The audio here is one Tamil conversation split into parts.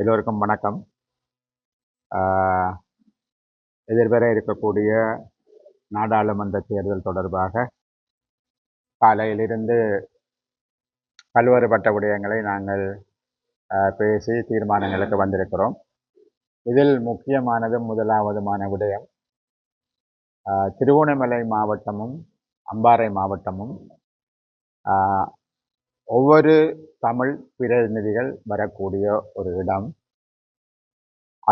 எல்லோருக்கும் வணக்கம். எதிர்வர இருக்கக்கூடிய நாடாளுமன்ற தேர்தல் தொடர்பாக காலையிலிருந்து பல்வேறுபட்ட விடயங்களை நாங்கள் பேசி தீர்மானங்களுக்கு வந்திருக்கிறோம். இதில் முக்கியமானதும் முதலாவதுமான விடயம் திருவோணமலை மாவட்டமும் அம்பாறை மாவட்டமும் ஒவ்வொரு தமிழ் பிரதிநிதிகள் வரக்கூடிய ஒரு இடம்.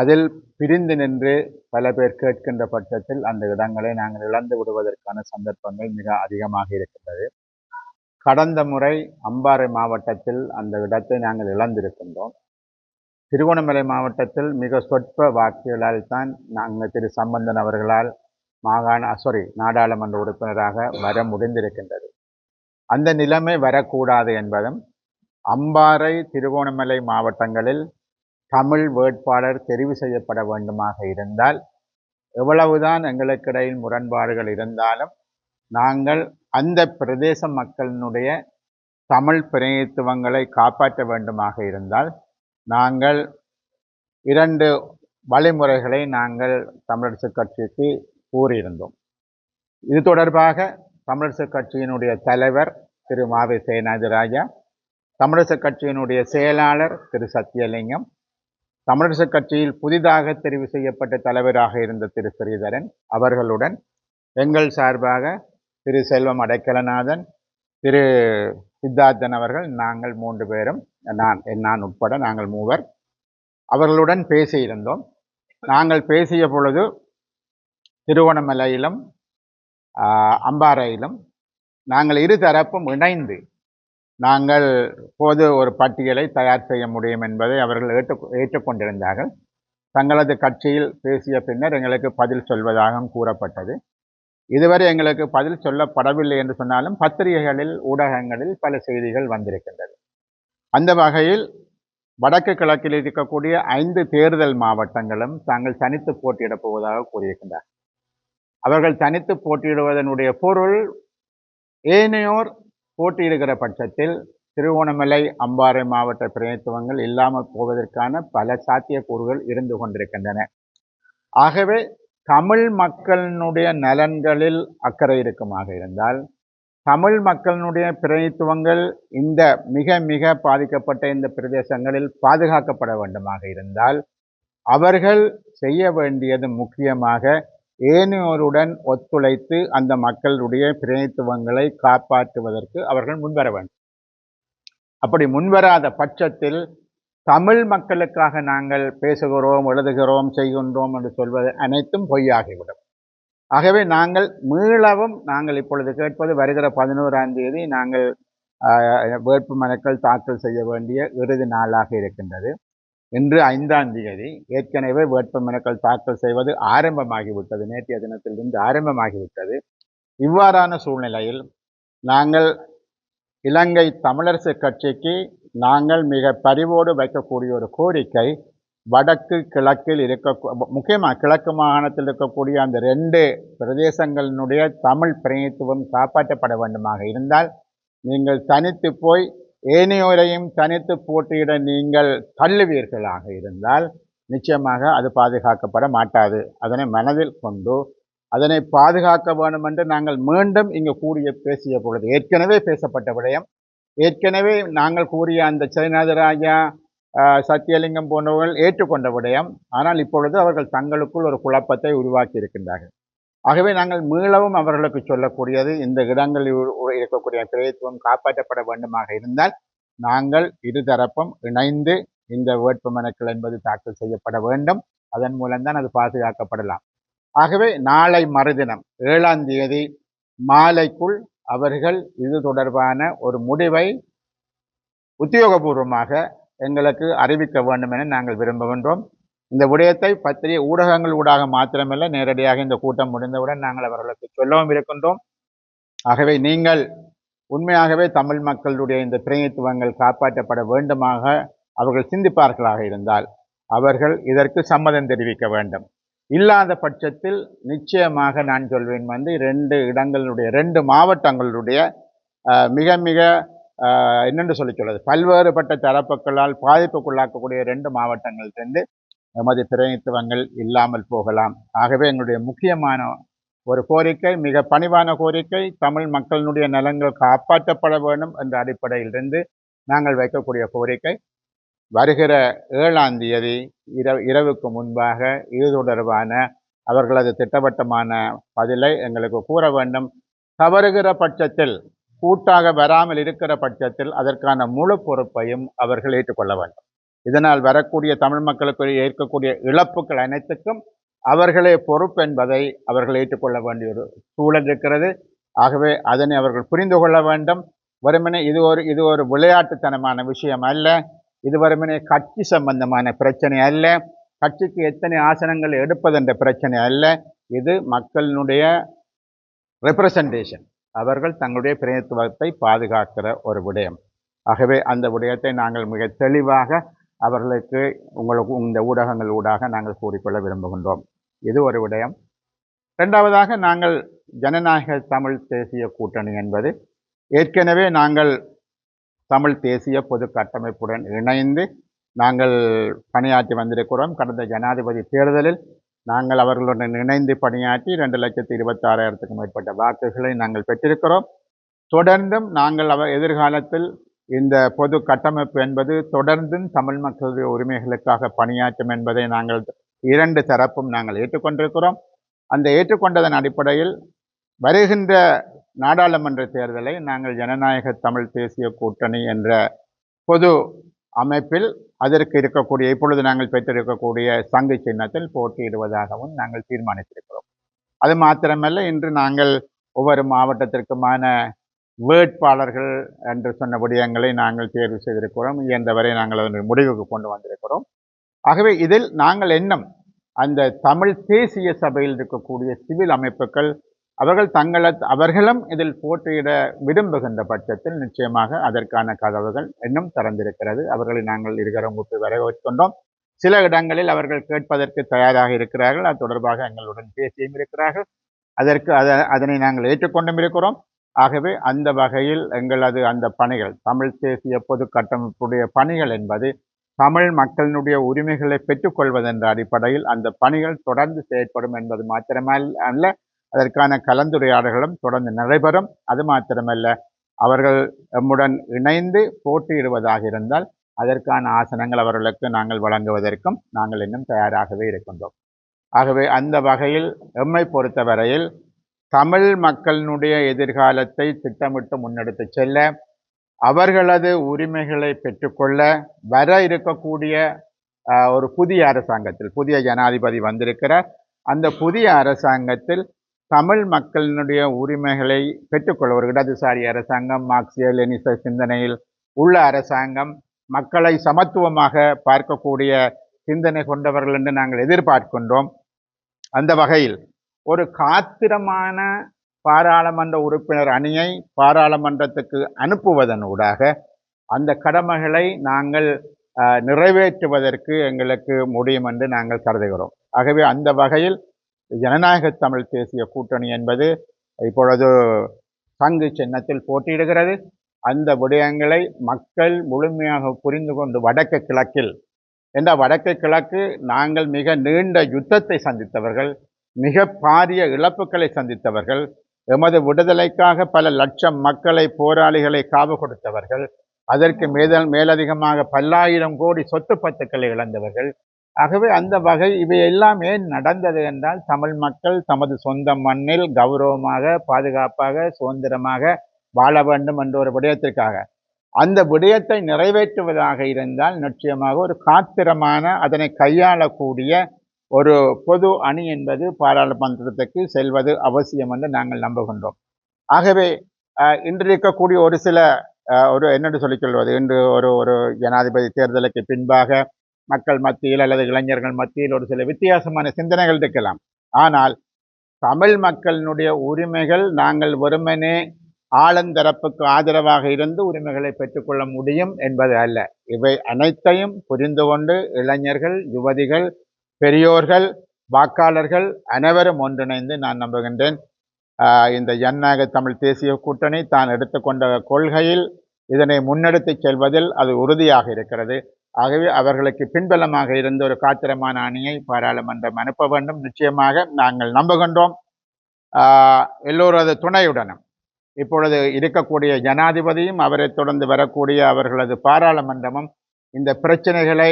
அதில் பிரிந்து நின்று பல பேர் கேட்கின்ற பட்சத்தில் அந்த இடங்களை நாங்கள் இழந்து விடுவதற்கான சந்தர்ப்பங்கள் மிக அதிகமாக இருக்கின்றது. கடந்த முறை அம்பாறை மாவட்டத்தில் அந்த இடத்தை நாங்கள் இழந்திருக்கின்றோம். திருவண்ணாமலை மாவட்டத்தில் மிக சொற்ப வாக்குகளால் தான் நாங்கள் திரு சம்பந்தன் அவர்களால் மாகாண சாரி நாடாளுமன்ற உறுப்பினராக வர முடிந்திருக்கின்றது. அந்த நிலைமை வரக்கூடாது என்பதும் அம்பாறை திருகோணமலை மாவட்டங்களில் தமிழ் வேட்பாளர் தெரிவு செய்யப்பட வேண்டுமாக இருந்தால் எவ்வளவுதான் எங்களுக்கிடையில் முரண்பாடுகள் இருந்தாலும் நாங்கள் அந்த பிரதேச மக்களினுடைய தமிழ் பிரதிநிதித்துவங்களை காப்பாற்ற வேண்டுமாக இருந்தால் நாங்கள் இரண்டு வழிமுறைகளை நாங்கள் தமிழரசு கட்சிக்கு கூறியிருந்தோம். இது தொடர்பாக தமிழரசு கட்சியினுடைய தலைவர் திரு மாவை சேனாதிராஜா தமிழரசு கட்சியினுடைய செயலாளர் திரு சத்யலிங்கம் தமிழரசு கட்சியில் புதிதாக தெரிவு செய்யப்பட்ட தலைவராக இருந்த திரு ஸ்ரீதரன் அவர்களுடன் எங்கள் சார்பாக திரு செல்வம் அடைக்கலநாதன் திரு சித்தார்த்தன் அவர்கள் நாங்கள் மூன்று பேரும் நான் நான் உட்பட நாங்கள் மூவர் அவர்களுடன் பேசியிருந்தோம். நாங்கள் பேசிய பொழுது திருவண்ணாமலையிலும் அம்பாறையிலும் நாங்கள் இரு தரப்பும் இணைந்து நாங்கள் பொது ஒரு பட்டியலை தயார் செய்ய முடியும் என்பதை அவர்கள் ஏற்று ஏற்றுக்கொண்டிருந்தார்கள். தங்களது கட்சியில் பேசிய பின்னர் எங்களுக்கு பதில் சொல்வதாகவும் கூறப்பட்டது. இதுவரை எங்களுக்கு பதில் சொல்லப்படவில்லை என்று சொன்னாலும் பத்திரிகைகளில் ஊடகங்களில் பல செய்திகள் வந்திருக்கின்றது. அந்த வகையில் வடக்கு கிழக்கில் இருக்கக்கூடிய ஐந்து தேர்தல் மாவட்டங்களும் தாங்கள் தனித்து போட்டியிடப் போவதாக கூறியிருக்கின்றார் அவர்கள் தனித்து போட்டியிடுவதனுடைய பொருள் ஏனையோர் போட்டியிடுகிற பட்சத்தில் திருவோணமலை அம்பாறை மாவட்ட பிரதித்துவங்கள் இல்லாமல் போவதற்கான பல சாத்தியக்கூறுகள் இருந்து கொண்டிருக்கின்றன. ஆகவே தமிழ் மக்களினுடைய நலன்களில் அக்கறை இருக்குமாக இருந்தால் தமிழ் மக்களினுடைய பிரதித்துவங்கள் இந்த மிக மிக பாதிக்கப்பட்ட இந்த பிரதேசங்களில் பாதுகாக்கப்பட வேண்டுமாக இருந்தால் அவர்கள் செய்ய வேண்டியது முக்கியமாக ஏனையோருடன் ஒத்துழைத்து அந்த மக்களுடைய பிரதித்துவங்களை காப்பாற்றுவதற்கு அவர்கள் முன்வர வேண்டும். அப்படி முன்வராத பட்சத்தில் தமிழ் மக்களுக்காக நாங்கள் பேசுகிறோம் எழுதுகிறோம் செய்கின்றோம் என்று சொல்வது அனைத்தும் பொய்யாகிவிடும். ஆகவே நாங்கள் மீளவும் நாங்கள் இப்பொழுது கேட்பது வருகிற பதினோராம் தேதி நாங்கள் வேட்பு மனுக்கள் தாக்கல் செய்ய வேண்டிய இறுதி நாளாக இருக்கின்றது. இன்று ஐந்தாம் தேதி ஏற்கனவே வேட்புமனுக்கள் தாக்கல் செய்வது ஆரம்பமாகிவிட்டது. நேற்றைய தினத்திலிருந்து ஆரம்பமாகிவிட்டது. இவ்வாறான சூழ்நிலையில் நாங்கள் இலங்கை தமிழரசு கட்சிக்கு நாங்கள் மிக பரிவோடு வைக்கக்கூடிய ஒரு கோரிக்கை வடக்கு கிழக்கில் இருக்க முக்கியமாக கிழக்கு மாகாணத்தில் இருக்கக்கூடிய அந்த ரெண்டு பிரதேசங்களினுடைய தமிழ் பிரதித்துவம் காப்பாற்றப்பட வேண்டுமாக இருந்தால் நீங்கள் தனித்து போய் ஏனையோரையும் தனித்து போட்டியிட நீங்கள் தள்ளுவீர்களாக இருந்தால் நிச்சயமாக அது பாதுகாக்கப்பட மாட்டாது. அதனை மனதில் கொண்டு அதனை பாதுகாக்க வேண்டும் என்று நாங்கள் மீண்டும் இங்கு கூறிய பேசிய பொழுது ஏற்கனவே பேசப்பட்ட விடயம். ஏற்கனவே நாங்கள் கூறிய அந்த சைநாதராஜா சத்தியலிங்கம் போன்றவர்கள் ஏற்றுக்கொண்ட விடயம். ஆனால் இப்பொழுது அவர்கள் தங்களுக்குள் ஒரு குழப்பத்தை உருவாக்கி இருக்கின்றார்கள் ஆகவே நாங்கள் மீளவும் அவர்களுக்கு சொல்லக்கூடியது இந்த இடங்களில் இருக்கக்கூடிய பிரதித்துவம் காப்பாற்றப்பட வேண்டுமாக இருந்தால் நாங்கள் இருதரப்பும் இணைந்து இந்த வேட்புமனுக்கள் என்பது தாக்கல் செய்யப்பட வேண்டும். அதன் மூலம்தான் அது பாதுகாக்கப்படலாம். ஆகவே நாளை மறுதினம் ஏழாம் தேதி மாலைக்குள் அவர்கள் இது தொடர்பான ஒரு முடிவை உத்தியோகபூர்வமாக எங்களுக்கு அறிவிக்க வேண்டும் என நாங்கள் விரும்புகின்றோம். இந்த விடயத்தை பத்திரிகை ஊடகங்கள் ஊடாக மாத்திரமல்ல நேரடியாக இந்த கூட்டம் முடிந்தவுடன் நாங்கள் அவர்களுக்கு சொல்லவும் இருக்கின்றோம். ஆகவே நீங்கள் உண்மையாகவே தமிழ் மக்களுடைய இந்த பிரதிநிதித்துவங்கள் காப்பாற்றப்பட வேண்டுமாக அவர்கள் சிந்திப்பார்களாக இருந்தால் அவர்கள் இதற்கு சம்மதம் தெரிவிக்க வேண்டும். இல்லாத பட்சத்தில் நிச்சயமாக நான் சொல்வேன் வந்து ரெண்டு இடங்களுடைய ரெண்டு மாவட்டங்களுடைய மிக மிக என்னென்று சொல்லி சொல்வது? பல்வேறுபட்ட தரப்புகளால் பாதிப்புக்குள்ளாக்கக்கூடிய ரெண்டு மாவட்டங்களிலிருந்து எமது பிரதிநிதித்துவங்கள் இல்லாமல் போகலாம். ஆகவே எங்களுடைய முக்கியமான ஒரு கோரிக்கை மிக பணிவான கோரிக்கை தமிழ் மக்களினுடைய நலன்கள் காப்பாற்றப்பட வேண்டும் என்ற அடிப்படையிலிருந்து நாங்கள் வைக்கக்கூடிய கோரிக்கை. வருகிற ஏழாம் தேதி இரவு இரவுக்கு முன்பாக இது தொடர்பான அவர்களது திட்டவட்டமான பதிலை எங்களுக்கு கூற வேண்டும். தவறுகிற பட்சத்தில் கூட்டாக வராமல் இருக்கிற பட்சத்தில் அதற்கான முழு பொறுப்பையும் அவர்கள் ஏற்றுக்கொள்ள வேண்டும். இதனால் வரக்கூடிய தமிழ் மக்களுக்கு ஏற்கக்கூடிய இழப்புகள் அனைத்துக்கும் அவர்களே பொறுப்பு என்பதை அவர்கள் ஏற்றுக்கொள்ள வேண்டிய ஒரு சூழல் இருக்கிறது. ஆகவே அதனை அவர்கள் புரிந்து கொள்ள வேண்டும். வெறுமனே இது ஒரு இது ஒரு விளையாட்டுத்தனமான விஷயம் அல்ல. இது வெறுமனே கட்சி சம்பந்தமான பிரச்சனை அல்ல. கட்சிக்கு எத்தனை ஆசனங்கள் எடுப்பதென்ற பிரச்சனை அல்ல. இது மக்களினுடைய ரெப்ரசன்டேஷன் அவர்கள் தங்களுடைய பிரதித்துவத்தை பாதுகாக்கிற ஒரு விடயம். ஆகவே அந்த விடயத்தை நாங்கள் மிக தெளிவாக அவர்களுக்கு உங்களுக்கு இந்த ஊடகங்கள் ஊடாக நாங்கள் கூறிக்கொள்ள விரும்புகின்றோம். இது ஒரு விடயம். ரெண்டாவதாக நாங்கள் ஜனநாயக தமிழ் தேசிய கூட்டணி என்பது ஏற்கனவே நாங்கள் தமிழ் தேசிய பொது கட்டமைப்புடன் இணைந்து நாங்கள் பணியாற்றி வந்திருக்கிறோம். கடந்த ஜனாதிபதி தேர்தலில் நாங்கள் அவர்களுடன் இணைந்து பணியாற்றி ரெண்டு லட்சத்தி இருபத்தாறாயிரத்துக்கும் மேற்பட்ட வாக்குகளை நாங்கள் பெற்றிருக்கிறோம். தொடர்ந்தும் நாங்கள் அவர் எதிர்காலத்தில் இந்த பொது கட்டமைப்பு என்பது தொடர்ந்தும் தமிழ் மக்களுடைய உரிமைகளுக்காக பணியாற்றும் என்பதை நாங்கள் இரண்டு தரப்பும் நாங்கள் ஏற்றுக்கொண்டிருக்கிறோம். அந்த ஏற்றுக்கொண்டதன் அடிப்படையில் வருகின்ற நாடாளுமன்ற தேர்தலை நாங்கள் ஜனநாயக தமிழ் தேசிய கூட்டணி என்ற பொது அமைப்பில் அதற்கு இருக்கக்கூடிய இப்பொழுது நாங்கள் பெற்றிருக்கக்கூடிய சங்கு சின்னத்தில் போட்டியிடுவதாகவும் நாங்கள் தீர்மானித்திருக்கிறோம். அது மாத்திரமல்ல இன்று நாங்கள் ஒவ்வொரு மாவட்டத்திற்குமான வேட்பாளர்கள் என்று சொன்ன விடயங்களை நாங்கள் தேர்வு செய்திருக்கிறோம். இயன்றவரை நாங்கள் அதன் முடிவுக்கு கொண்டு வந்திருக்கிறோம். ஆகவே இதில் நாங்கள் எண்ணம் அந்த தமிழ் தேசிய சபையில் இருக்கக்கூடிய சிவில் அமைப்புகள் அவர்கள் தங்களை அவர்களும் இதில் போட்டியிட விரும்புகின்ற பட்சத்தில் நிச்சயமாக அதற்கான கதவுகள் இன்னும் திறந்திருக்கிறது. அவர்களை நாங்கள் இருக்கிற கூட்டு வரவேற்கின்றோம். சில இடங்களில் அவர்கள் கேட்பதற்கு தயாராக இருக்கிறார்கள். அது தொடர்பாக எங்களுடன் பேசியும் இருக்கிறார்கள். அதற்கு அதை அதனை நாங்கள் ஏற்றுக்கொண்டும் இருக்கிறோம். ஆகவே அந்த வகையில் எங்களது அந்த பணிகள் தமிழ் தேசிய பொது கட்டமைப்புடைய பணிகள் என்பது தமிழ் மக்களினுடைய உரிமைகளை பெற்றுக்கொள்வதென்ற அடிப்படையில் அந்த பணிகள் தொடர்ந்து செயற்படும் என்பது மாத்திரமல்ல அல்ல அதற்கான கலந்துரையாடல்களும் தொடர்ந்து நடைபெறும். அது மாத்திரமல்ல அவர்கள் எம்முடன் இணைந்து போட்டியிடுவதாக இருந்தால் அதற்கான ஆசனங்கள் அவர்களுக்கு நாங்கள் வழங்குவதற்கும் நாங்கள் இன்னும் தயாராகவே இருக்கின்றோம். ஆகவே அந்த வகையில் எம்மை பொறுத்தவரையில் தமிழ் மக்களினுடைய எதிர்காலத்தை திட்டமிட்டு முன்னெடுத்து செல்ல அவர்களது உரிமைகளை பெற்றுக்கொள்ள வர இருக்கக்கூடிய ஒரு புதிய அரசாங்கத்தில் புதிய ஜனாதிபதி வந்திருக்கிறார். அந்த புதிய அரசாங்கத்தில் தமிழ் மக்களினுடைய உரிமைகளை பெற்றுக்கொள்ள ஒரு இடதுசாரி அரசாங்கம் மார்க்சிய லெனிச சிந்தனையில் உள்ள அரசாங்கம் மக்களை சமத்துவமாக பார்க்கக்கூடிய சிந்தனை கொண்டவர்கள் என்று நாங்கள் எதிர்பார்க்கின்றோம். அந்த வகையில் ஒரு காத்திரமான பாராளுமன்ற உறுப்பினர் அணியை பாராளுமன்றத்துக்கு அனுப்புவதனூடாக அந்த கடமைகளை நாங்கள் நிறைவேற்றுவதற்கு எங்களுக்கு முடியும் என்று நாங்கள் கருதுகிறோம். ஆகவே அந்த வகையில் ஜனநாயக தமிழ் தேசிய கூட்டணி என்பது இப்பொழுது சங்கு சின்னத்தில் போட்டியிடுகிறது. அந்த விடயங்களை மக்கள் முழுமையாக புரிந்து கொண்டு வடக்கு கிழக்கில் என்ற வடக்கு கிழக்கு நாங்கள் மிக நீண்ட யுத்தத்தை சந்தித்தவர்கள் மிக பாரிய இழப்புகளை சந்தித்தவர்கள் எமது விடுதலைக்காக பல லட்சம் மக்களை போராளிகளை காவு கொடுத்தவர்கள் அதற்கு மேதல் மேலதிகமாக பல்லாயிரம் கோடி சொத்து பத்துக்களை இழந்தவர்கள். ஆகவே அந்த வகை இவை ஏன் நடந்தது என்றால் தமிழ் மக்கள் தமது சொந்த மண்ணில் கௌரவமாக பாதுகாப்பாக சுதந்திரமாக வாழ வேண்டும் என்ற ஒரு விடயத்திற்காக. அந்த விடயத்தை நிறைவேற்றுவதாக இருந்தால் நிச்சயமாக ஒரு காத்திரமான அதனை கையாளக்கூடிய ஒரு பொது அணி என்பது பாராளுமன்றத்துக்கு செல்வது அவசியம் என்று நாங்கள் நம்புகின்றோம். ஆகவே அஹ், இன்று இருக்கக்கூடிய ஒரு சில ஒரு என்னென்று சொல்லிக் சொல்வது? இன்று ஒரு ஒரு ஜனாதிபதி தேர்தலுக்கு பின்பாக மக்கள் மத்தியில் அல்லது இளைஞர்கள் மத்தியில் ஒரு சில வித்தியாசமான சிந்தனைகள் இருக்கலாம். ஆனால் தமிழ் மக்களினுடைய உரிமைகள் நாங்கள் வெறுமனே ஆளந்தரப்புக்கு ஆதரவாக இருந்து உரிமைகளை பெற்றுக்கொள்ள முடியும் என்பது அல்ல. இவை அனைத்தையும் புரிந்து கொண்டு இளைஞர்கள் யுவதிகள் பெரியோர்கள் வாக்காளர்கள் அனைவரும் ஒன்றிணைந்து நான் நம்புகின்றேன். இந்த ஜனநாயக தமிழ் தேசிய கூட்டணி தான் எடுத்துக்கொண்ட கொள்கையில் இதனை முன்னெடுத்துச் செல்வதில் அது உறுதியாக இருக்கிறது. ஆகவே அவர்களுக்கு பின்பலமாக இருந்த ஒரு காத்திரமான அணியை பாராளுமன்றம் அனுப்ப வேண்டும். நிச்சயமாக நாங்கள் நம்புகின்றோம். எல்லோரது துணையுடனும். இப்பொழுது இருக்கக்கூடிய ஜனாதிபதியும் அவரை தொடர்ந்து வரக்கூடிய அவர்களது பாராளுமன்றமும் இந்த பிரச்சனைகளை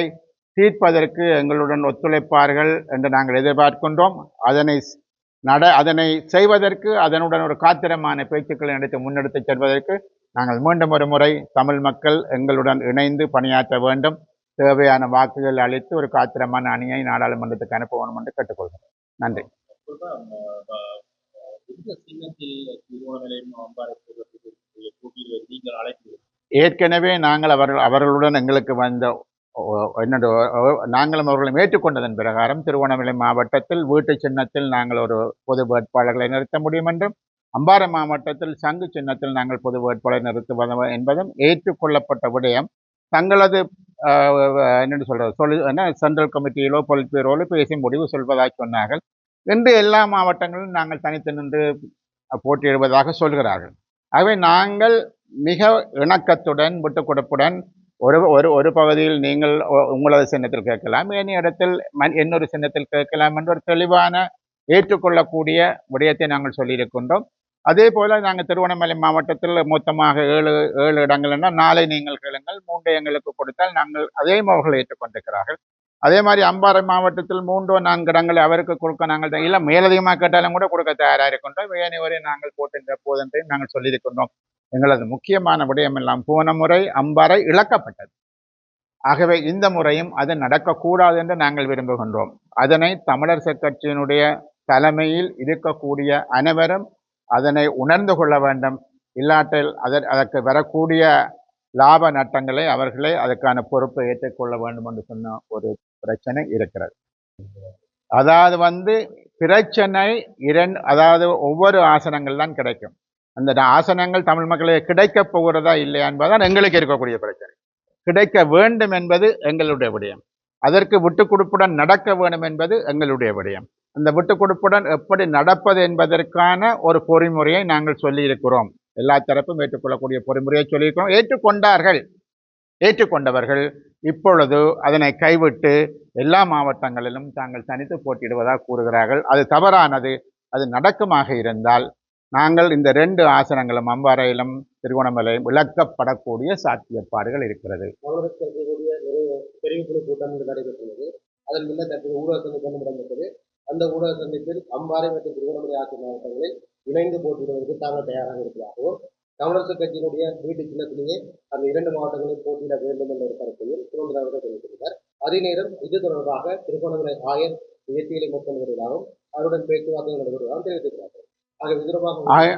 தீர்ப்பதற்கு எங்களுடன் ஒத்துழைப்பார்கள் என்று நாங்கள் எதிர்பார்க்கின்றோம். அதனை நட அதனை செய்வதற்கு அதனுடன் ஒரு காத்திரமான பேச்சுக்களை நடத்தி முன்னெடுத்துச் செல்வதற்கு நாங்கள் மீண்டும் ஒரு முறை தமிழ் மக்கள் எங்களுடன் இணைந்து பணியாற்ற வேண்டும். தேவையான வாக்குகள் அளித்து ஒரு காத்திரமான அணியை நாடாளுமன்றத்துக்கு அனுப்ப வேண்டும் என்று கேட்டுக்கொள்கிறேன் நன்றி. ஏற்கனவே நாங்கள் அவர்கள் அவர்களுடன் எங்களுக்கு வந்த என்னோட நாங்களும் அவர்களும் ஏற்றுக்கொண்டதன் பிரகாரம் திருவண்ணாமலை மாவட்டத்தில் வீட்டு சின்னத்தில் நாங்கள் ஒரு பொது வேட்பாளர்களை நிறுத்த முடியும் என்றும் அம்பாறை மாவட்டத்தில் சங்கு சின்னத்தில் நாங்கள் பொது வேட்பாளரை நிறுத்துவது என்பதும் ஏற்றுக்கொள்ளப்பட்ட விடயம். தங்களது என்னென்னு சொல்கிறது சொல்லு என்ன சென்ட்ரல் கமிட்டியிலோ பொலிட் பேசி முடிவு சொல்வதாக சொன்னார்கள். இன்று எல்லா மாவட்டங்களிலும் நாங்கள் தனித்து நின்று போட்டியிடுவதாக சொல்கிறார்கள். ஆகவே நாங்கள் மிக இணக்கத்துடன் விட்டு கொடுப்புடன் ஒரு ஒரு ஒரு பகுதியில் நீங்கள் உங்களது சின்னத்தில் கேட்கலாம். ஏனைய இடத்தில் மன் இன்னொரு சின்னத்தில் கேட்கலாம் என்ற ஒரு தெளிவான ஏற்றுக்கொள்ளக்கூடிய விடயத்தை நாங்கள் சொல்லியிருக்கின்றோம். அதே போல் நாங்கள் திருவண்ணாமலை மாவட்டத்தில் மொத்தமாக ஏழு ஏழு இடங்கள்னா நாளை நீங்கள் கேளுங்கள். மூன்று எங்களுக்கு கொடுத்தால் நாங்கள் அதே அவர்கள் ஏற்றுக்கொண்டிருக்கிறார்கள். அதே மாதிரி அம்பாறை மாவட்டத்தில் மூன்றோ நான்கு இடங்களை அவருக்கு கொடுக்க நாங்கள் த- இல்லை மேலதிகமாக கேட்டாலும் கூட கொடுக்க தயாராக இருக்கின்றோம். வரை நாங்கள் போட்டிருந்த போதென்றையும் நாங்கள் சொல்லியிருக்கின்றோம். எங்களது முக்கியமான விடயமெல்லாம் போன முறை அம்பாறை இழக்கப்பட்டது. ஆகவே இந்த முறையும் அது நடக்கக்கூடாது என்று நாங்கள் விரும்புகின்றோம். அதனை தமிழரசு கட்சியினுடைய தலைமையில் இருக்கக்கூடிய அனைவரும் அதனை உணர்ந்து கொள்ள வேண்டும். இல்லாட்டில் அதற் அதற்கு வரக்கூடிய லாப நட்டங்களை அவர்களே அதற்கான பொறுப்பை ஏற்றுக்கொள்ள வேண்டும் என்று சொன்ன ஒரு பிரச்சனை இருக்கிறது. அதாவது வந்து பிரச்சனை இரண்டு அதாவது ஒவ்வொரு ஆசனங்கள் தான் கிடைக்கும். அந்த ஆசனங்கள் தமிழ் மக்களுக்கு கிடைக்கப் போகிறதா இல்லையா என்பதுதான் எங்களுக்கு இருக்கக்கூடிய பிரச்சனை. கிடைக்க வேண்டும் என்பது எங்களுடைய விடயம். அதற்கு விட்டுக் கொடுப்புடன் நடக்க வேண்டும் என்பது எங்களுடைய விடயம். அந்த விட்டுக் கொடுப்புடன் எப்படி நடப்பது என்பதற்கான ஒரு பொறிமுறையை நாங்கள் சொல்லியிருக்கிறோம். எல்லா தரப்பும் ஏற்றுக்கொள்ளக்கூடிய பொறிமுறையை சொல்லியிருக்கிறோம். ஏற்றுக்கொண்டார்கள். ஏற்றுக்கொண்டவர்கள் இப்பொழுது அதனை கைவிட்டு எல்லா மாவட்டங்களிலும் தாங்கள் தனித்து போட்டியிடுவதாக கூறுகிறார்கள். அது தவறானது. அது நடக்குமாக இருந்தால் நாங்கள் இந்த ரெண்டு ஆசனங்களும் அம்பாறையிலும் திருகோணமலையும் விளக்கப்படக்கூடிய சாத்தியப்பாடுகள் இருக்கிறது. காங்கிரஸ் ஒரு கூட்டம் நடைபெற்றுள்ளது. அதன் பின்னர் தற்போது ஊடக சந்திப்பு இடம்பெற்றது அந்த ஊடக சந்திப்பில் அம்பாறை மற்றும் திருவண்ணாமலை ஆகிய மாவட்டங்களில் இணைந்து போட்டியிடுவதற்கு தாங்கள் தயாராக இருக்கிறாகவும் தமிழரசு கட்சியினுடைய வீட்டு சின்னத்திலேயே அந்த இரண்டு மாவட்டங்களில் போட்டியிட வேண்டும் என்ற ஒரு கருத்தையும் சுதந்திர அவர்கள் தெரிவித்திருந்தார் அதே நேரம் இது தொடர்பாக திருகோணமலை ஆயர் இயற்கையிலே மேற்கொண்டு வருவதாகவும் அவருடன் பேச்சுவார்த்தை நடைபெறுவதாகவும் தெரிவித்திருக்கிறார்கள்.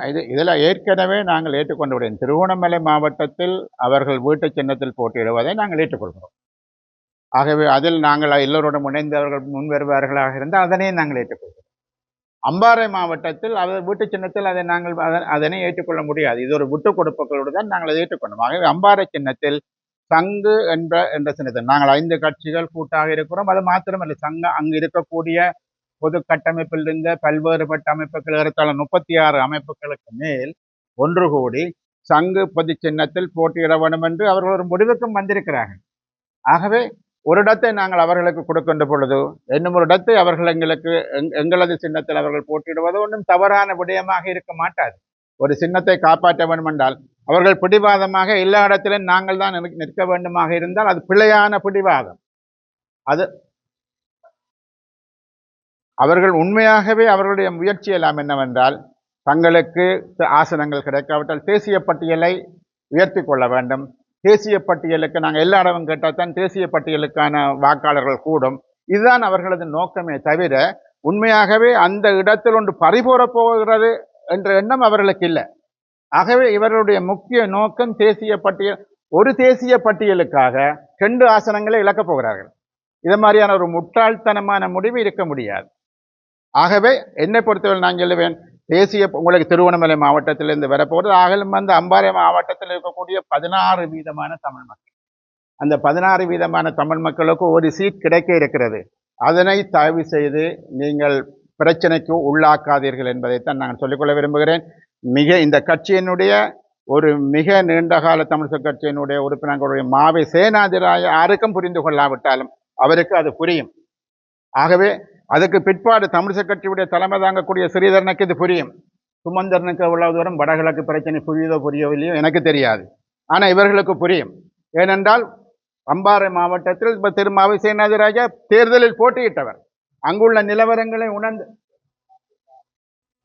இது இதில் ஏற்கனவே நாங்கள் ஏற்றுக்கொண்டு விடுவோம் திருவண்ணாமலை மாவட்டத்தில் அவர்கள் வீட்டு சின்னத்தில் போட்டியிடுவதை நாங்கள் ஏற்றுக்கொள்கிறோம். ஆகவே அதில் நாங்கள் எல்லோருடன் இணைந்து அவர்கள் இருந்தால் அதனை நாங்கள் ஏற்றுக்கொள்கிறோம். அம்பாறை மாவட்டத்தில் அவர் வீட்டு சின்னத்தில் அதை நாங்கள் அதனை ஏற்றுக்கொள்ள முடியாது. இது ஒரு விட்டு கொடுப்புகளோடு தான் நாங்கள் அதை ஏற்றுக்கொண்டோம். ஆகவே அம்பாறை சின்னத்தில் சங்கு என்ற என்ற சின்னத்தில் நாங்கள் ஐந்து கட்சிகள் கூட்டாக இருக்கிறோம். அது மாத்திரமல்ல சங்க அங்கு இருக்கக்கூடிய பொது கட்டமைப்பில் இருந்த பல்வேறுபட்ட அமைப்புகள் ஏறத்தாழ முப்பத்தி ஆறு அமைப்புகளுக்கு மேல் ஒன்று கூடி சங்கு பொது சின்னத்தில் போட்டியிட வேண்டும் என்று அவர்கள் ஒரு முடிவுக்கும் வந்திருக்கிறார்கள். ஆகவே ஒரு இடத்தை நாங்கள் அவர்களுக்கு கொடுக்கின்ற பொழுது இன்னும் ஒரு இடத்தை அவர்கள் எங்களுக்கு எங்- எங்களது சின்னத்தில் அவர்கள் போட்டியிடுவது ஒன்றும் தவறான விடயமாக இருக்க மாட்டாது. ஒரு சின்னத்தை காப்பாற்ற வேண்டும் என்றால் அவர்கள் பிடிவாதமாக எல்லா இடத்திலும் நாங்கள் தான் நிற்க வேண்டுமாக இருந்தால் அது பிழையான பிடிவாதம். அது அவர்கள் உண்மையாகவே அவர்களுடைய முயற்சி எல்லாம் என்னவென்றால் தங்களுக்கு ஆசனங்கள் கிடைக்காவிட்டால் தேசிய பட்டியலை உயர்த்தி கொள்ள வேண்டும். தேசிய பட்டியலுக்கு நாங்கள் எல்லா இடமும் கேட்டால் தான் தேசிய பட்டியலுக்கான வாக்காளர்கள் கூடும். இதுதான் அவர்களது நோக்கமே தவிர உண்மையாகவே அந்த இடத்தில் ஒன்று பறிபோறப் போகிறது என்ற எண்ணம் அவர்களுக்கு இல்லை. ஆகவே இவர்களுடைய முக்கிய நோக்கம் தேசிய பட்டியல் ஒரு தேசிய பட்டியலுக்காக ரெண்டு ஆசனங்களை இழக்கப் போகிறார்கள். இது மாதிரியான ஒரு முட்டாள்தனமான முடிவு இருக்க முடியாது. ஆகவே என்னை பொறுத்தவரை நான் சொல்லுவேன் தேசிய உங்களுக்கு திருவண்ணாமலை மாவட்டத்திலிருந்து வரப்போகிறது ஆகலும் வந்து அம்பாறை மாவட்டத்தில் இருக்கக்கூடிய பதினாறு வீதமான தமிழ் மக்கள். அந்த பதினாறு வீதமான தமிழ் மக்களுக்கு ஒரு சீட் கிடைக்க இருக்கிறது. அதனை தயவு செய்து நீங்கள் பிரச்சனைக்கு உள்ளாக்காதீர்கள் என்பதைத்தான் நான் சொல்லிக்கொள்ள விரும்புகிறேன். மிக இந்த கட்சியினுடைய ஒரு மிக நீண்டகால தமிழ் கட்சியினுடைய உறுப்பினர்களுடைய மாவை சேனாதிராய யாருக்கும் புரிந்து கொள்ளாவிட்டாலும் அவருக்கு அது புரியும். ஆகவே அதுக்கு பிற்பாடு தமிழிசை கட்சியுடைய தலைமை தாங்கக்கூடிய ஸ்ரீதரனுக்கு இது புரியும். சுமந்தரனுக்கு எவ்வளவு தூரம் வடகிழக்கு பிரச்சனை புரியுதோ புரியவில்லையோ எனக்கு தெரியாது. ஆனால் இவர்களுக்கு புரியும். ஏனென்றால் அம்பாறை மாவட்டத்தில் இப்போ திரு மாவை தேர்தலில் போட்டியிட்டவர். அங்குள்ள நிலவரங்களை உணர்ந்து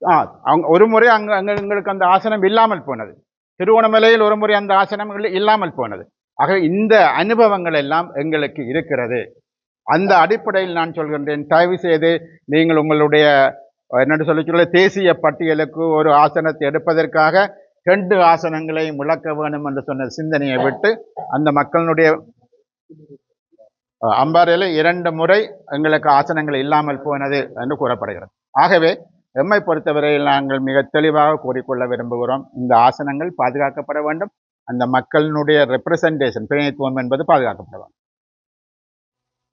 ஆ அவங்க ஒரு முறை அங்கு அங்கே எங்களுக்கு அந்த ஆசனம் இல்லாமல் போனது. திருவோணமலையில் ஒரு முறை அந்த ஆசனம் இல்லாமல் போனது. ஆக இந்த அனுபவங்கள் எல்லாம் எங்களுக்கு இருக்கிறது. அந்த அடிப்படையில் நான் சொல்கின்றேன். தயவு செய்து நீங்கள் உங்களுடைய என்னென்று சொல்லி சொல்ல தேசிய பட்டியலுக்கு ஒரு ஆசனத்தை எடுப்பதற்காக ரெண்டு ஆசனங்களையும் முழக்க வேணும் என்று சொன்ன சிந்தனையை விட்டு அந்த மக்களினுடைய அம்பாறையில் இரண்டு முறை எங்களுக்கு ஆசனங்கள் இல்லாமல் போனது என்று கூறப்படுகிறது. ஆகவே எம்மை பொறுத்தவரையில் நாங்கள் மிக தெளிவாக கூறிக்கொள்ள விரும்புகிறோம். இந்த ஆசனங்கள் பாதுகாக்கப்பட வேண்டும். அந்த மக்களினுடைய ரெப்ரசன்டேஷன் பிரதிநிதித்துவம் என்பது பாதுகாக்கப்பட வேண்டும்.